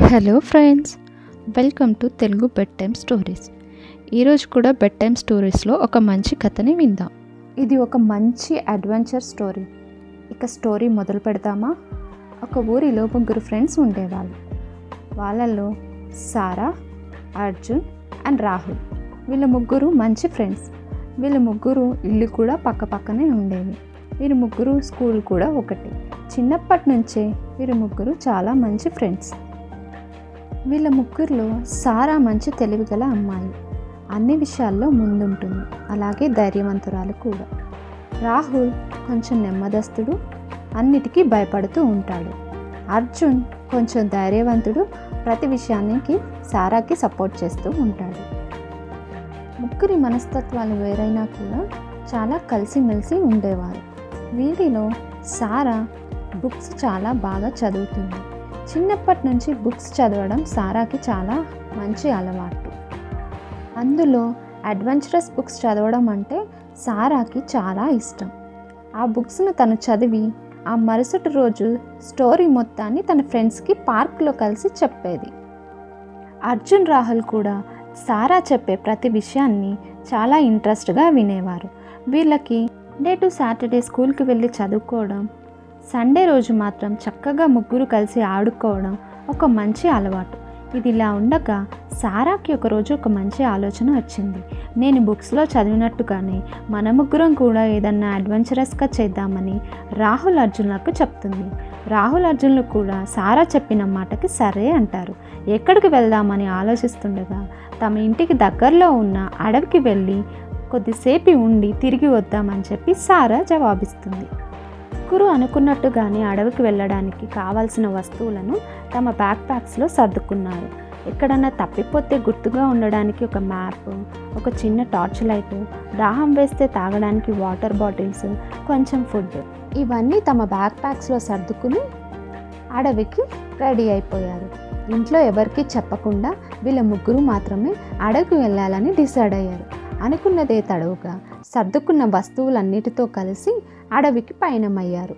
Hello friends welcome to Telugu bed time stories ఈరోజు కూడా bed time స్టోరీస్లో ఒక మంచి కథని విందాం. ఇది ఒక మంచి అడ్వెంచర్ స్టోరీ. ఇక స్టోరీ మొదలు పెడతామా ఒక ఊరిలో ముగ్గురు ఫ్రెండ్స్ ఉండేవాళ్ళు. వాళ్ళల్లో సారా అర్జున్ అండ్ రాహుల్. వీళ్ళ ముగ్గురు మంచి ఫ్రెండ్స్. వీళ్ళ ముగ్గురు ఇల్లు కూడా పక్క పక్కనే ఉండేవి. వీరి ముగ్గురు స్కూల్ కూడా ఒకటి. చిన్నప్పటి నుంచే వీరి ముగ్గురు చాలా మంచి ఫ్రెండ్స్. వీళ్ళ ముగ్గురిలో సారా మంచి తెలివిగల అమ్మాయి. అన్ని విషయాల్లో ముందుంటుంది. అలాగే ధైర్యవంతురాలు కూడా. రాహుల్ కొంచెం నెమ్మదస్తుడు అన్నిటికీ భయపడుతూ ఉంటాడు. అర్జున్ కొంచెం ధైర్యవంతుడు ప్రతి విషయానికి సారాకి సపోర్ట్ చేస్తూ ఉంటాడు. ముగ్గురి మనస్తత్వాలు వేరైనా కూడా చాలా కలిసిమెలిసి ఉండేవారు. వీరిలో సారా బుక్స్ చాలా బాగా చదువుతుంది. చిన్నప్పటి నుంచి బుక్స్ చదవడం సారాకి చాలా మంచి అలవాటు. అందులో అడ్వెంచరస్ బుక్స్ చదవడం అంటే సారాకి చాలా ఇష్టం. ఆ బుక్స్ను తను చదివి ఆ మరుసటి రోజు స్టోరీ మొత్తాన్ని తన ఫ్రెండ్స్కి పార్క్లో కలిసి చెప్పేది. అర్జున్ రాహుల్ కూడా సారా చెప్పే ప్రతి విషయాన్ని చాలా ఇంట్రెస్ట్గా వినేవారు. వీళ్ళకి డే టు సాటర్డే స్కూల్కి వెళ్ళి చదువుకోవడం సండే రోజు మాత్రం చక్కగా ముగ్గురు కలిసి ఆడుకోవడం ఒక మంచి అలవాటు. ఇది ఇలా ఉండగా సారాకి ఒకరోజు ఒక మంచి ఆలోచన వచ్చింది. నేను బుక్స్లో చదివినట్టుగానే మన ముగ్గురం కూడా ఏదన్నా అడ్వెంచరస్గా చేద్దామని రాహుల్ అర్జున్లకు చెప్తుంది. రాహుల్ అర్జున్లు కూడా సారా చెప్పిన మాటకి సరే అంటారు. ఎక్కడికి వెళ్దామని ఆలోచిస్తుండగా తమ ఇంటికి దగ్గరలో ఉన్న అడవికి వెళ్ళి కొద్దిసేపు ఉండి తిరిగి వద్దామని చెప్పి సారా జవాబిస్తుంది. ముగ్గురు అనుకున్నట్టుగానే అడవికి వెళ్ళడానికి కావాల్సిన వస్తువులను తమ బ్యాక్ ప్యాక్స్లో సర్దుకున్నారు. ఎక్కడన్నా తప్పిపోతే గుర్తుగా ఉండడానికి ఒక మ్యాప్ ఒక చిన్న టార్చ్ లైట్ దాహం వేస్తే తాగడానికి వాటర్ బాటిల్స్ కొంచెం ఫుడ్ ఇవన్నీ తమ బ్యాక్ ప్యాక్స్లో సర్దుకుని అడవికి రెడీ అయిపోయారు. ఇంట్లో ఎవరికీ చెప్పకుండా వీళ్ళ ముగ్గురు మాత్రమే అడవికి వెళ్ళాలని డిసైడ్ అయ్యారు. అనుకున్నదే తడవుగా సర్దుకున్న వస్తువులన్నిటితో కలిసి అడవికి పయనమయ్యారు.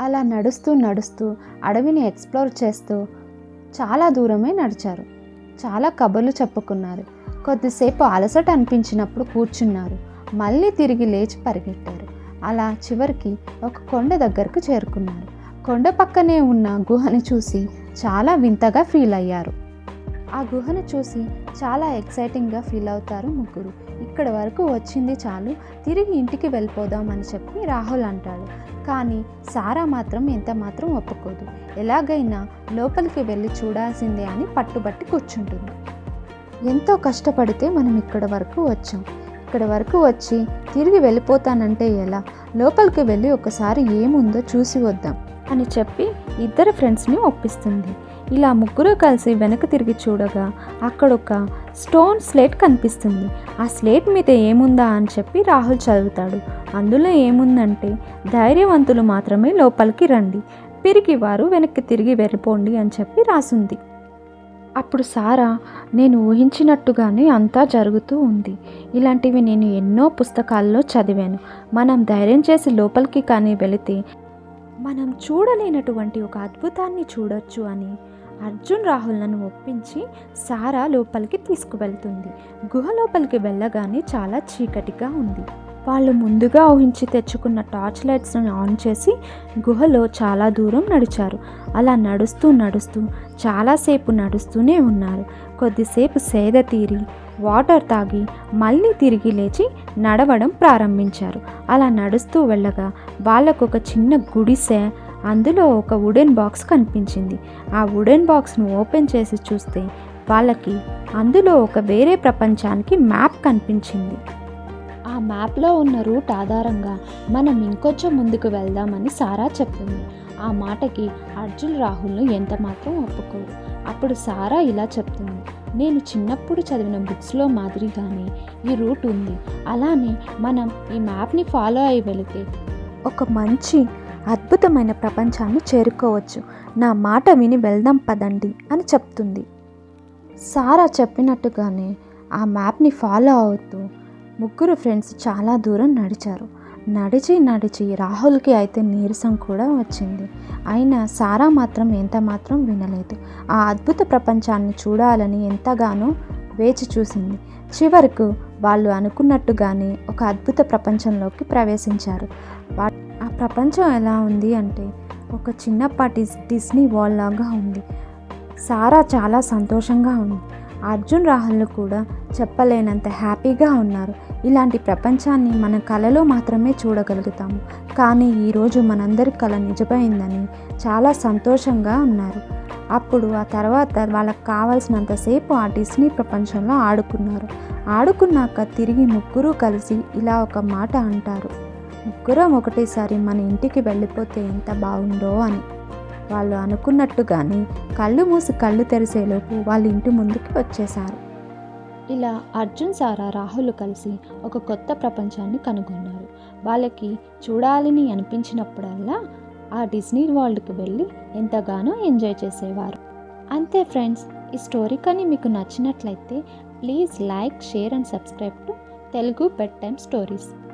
అలా నడుస్తూ నడుస్తూ అడవిని ఎక్స్ప్లోర్ చేస్తూ చాలా దూరమే నడిచారు. చాలా కబుర్లు చెప్పుకున్నారు. కొద్దిసేపు అలసట అనిపించినప్పుడు కూర్చున్నారు. మళ్ళీ తిరిగి లేచి పరిగెట్టారు. అలా చివరికి ఒక కొండ దగ్గరకు చేరుకున్నారు. కొండ పక్కనే ఉన్న గుహని చూసి చాలా వింతగా ఫీల్ అయ్యారు. ఆ గుహను చూసి చాలా ఎక్సైటింగ్గా ఫీల్ అవుతారు ముగ్గురు. ఇక్కడ వరకు వచ్చింది చాలు తిరిగి ఇంటికి వెళ్ళిపోదాం అని చెప్పి రాహుల్ అంటాడు. కానీ సారా మాత్రం ఎంత మాత్రం ఒప్పుకోదు. ఎలాగైనా లోపలికి వెళ్ళి చూడాల్సిందే అని పట్టుబట్టి కూర్చుంటుంది. ఎంతో కష్టపడితే మనం ఇక్కడ వరకు వచ్చాం. ఇక్కడ వరకు వచ్చి తిరిగి వెళ్ళిపోతానంటే ఎలా? లోపలికి వెళ్ళి ఒకసారి ఏముందో చూసి వద్దాం అని చెప్పి ఇద్దరు ఫ్రెండ్స్ని ఒప్పిస్తుంది. ఇలా ముగ్గురు కలిసి వెనక్కి తిరిగి చూడగా అక్కడ ఒక స్టోన్ స్లేట్ కనిపిస్తుంది. ఆ స్లేట్ మీద ఏముందా అని చెప్పి రాహుల్ చదువుతాడు. అందులో ఏముందంటే ధైర్యవంతులు మాత్రమే లోపలికి రండి. పిరికి వారు వెనక్కి తిరిగి వెళ్ళిపోండి అని చెప్పి రాసుంది. అప్పుడు సారా నేను ఊహించినట్టుగానే అంతా జరుగుతూ ఉంది. ఇలాంటివి నేను ఎన్నో పుస్తకాల్లో చదివాను. మనం ధైర్యం చేసి లోపలికి కానీ వెళితే మనం చూడలేనటువంటి ఒక అద్భుతాన్ని చూడొచ్చు అని అర్జున్ రాహుల్లను ఒప్పించి సారా లోపలికి తీసుకువెళ్తుంది. గుహ లోపలికి వెళ్ళగానే చాలా చీకటిగా ఉంది. వాళ్ళు ముందుగా ఊహించి తెచ్చుకున్న టార్చ్ లైట్స్ని ఆన్ చేసి గుహలో చాలా దూరం నడిచారు. అలా నడుస్తూ నడుస్తూ చాలాసేపు నడుస్తూనే ఉన్నారు. కొద్దిసేపు సేద తీరి వాటర్ తాగి మళ్ళీ తిరిగి లేచి నడవడం ప్రారంభించారు. అలా నడుస్తూ వెళ్ళగా వాళ్ళకు ఒక చిన్న గుడిసె అందులో ఒక వుడెన్ బాక్స్ కనిపించింది. ఆ వుడెన్ బాక్స్ను ఓపెన్ చేసి చూస్తే వాళ్ళకి అందులో ఒక వేరే ప్రపంచానికి మ్యాప్ కనిపించింది. ఆ మ్యాప్లో ఉన్న రూట్ ఆధారంగా మనం ఇంకొంచెం ముందుకు వెళ్దామని సారా చెప్తుంది ఆ మాటకి అర్జున్ రాహుల్ను ఎంత మాత్రం ఒప్పుకోరు అప్పుడు సారా ఇలా చెప్తుంది. నేను చిన్నప్పుడు చదివిన బుక్స్లో మాదిరిగానే ఈ రూట్ ఉంది. అలానే మనం ఈ మ్యాప్ని ఫాలో అయి వెళితే ఒక మంచి అద్భుతమైన ప్రపంచాన్ని చేరుకోవచ్చు. నా మాట విని వెళ్దాం పదండి అని చెప్తుంది. సారా చెప్పినట్టుగానే ఆ మ్యాప్ని ఫాలో అవుతూ ముగ్గురు ఫ్రెండ్స్ చాలా దూరం నడిచారు. నడిచి నడిచి రాహుల్కి అయితే నీరసం కూడా వచ్చింది. అయినా సారా మాత్రం ఎంత మాత్రం వినలేదు. ఆ అద్భుత ప్రపంచాన్ని చూడాలని ఎంతగానో వేచి చూసింది. చివరకు వాళ్ళు అనుకున్నట్టుగానే ఒక అద్భుత ప్రపంచంలోకి ప్రవేశించారు. ప్రపంచం ఎలా ఉంది అంటే ఒక చిన్నపాటి డిస్నీ వాల్ లాగా ఉంది. సారా చాలా సంతోషంగా ఉంది. అర్జున్ రాహుల్ కూడా చెప్పలేనంత హ్యాపీగా ఉన్నారు. ఇలాంటి ప్రపంచాన్ని మన కళలో మాత్రమే చూడగలుగుతాము. కానీ ఈరోజు మనందరి కళ నిజమైందని చాలా సంతోషంగా ఉన్నారు. అప్పుడు ఆ తర్వాత వాళ్ళకి కావాల్సినంతసేపు ఆ డిస్నీ ప్రపంచంలో ఆడుకున్నారు. ఆడుకున్నాక తిరిగి ముగ్గురు కలిసి ఇలా ఒక మాట అంటారు. ముగ్గురం ఒకటేసారి మన ఇంటికి వెళ్ళిపోతే ఎంత బాగుందో అని. వాళ్ళు అనుకున్నట్టుగానే కళ్ళు మూసి కళ్ళు తెరిసేలోపు వాళ్ళ ఇంటి ముందుకి వచ్చేశారు. ఇలా అర్జున్ సారా రాహుల్ కలిసి ఒక కొత్త ప్రపంచాన్ని కనుగొన్నారు. వాళ్ళకి చూడాలని అనిపించినప్పుడల్లా ఆ డిస్నీ వరల్డ్కి వెళ్ళి ఎంతగానో ఎంజాయ్ చేసేవారు. అంతే ఫ్రెండ్స్ ఈ స్టోరీ కానీ మీకు నచ్చినట్లయితే please like share and subscribe to Telugu bed time stories.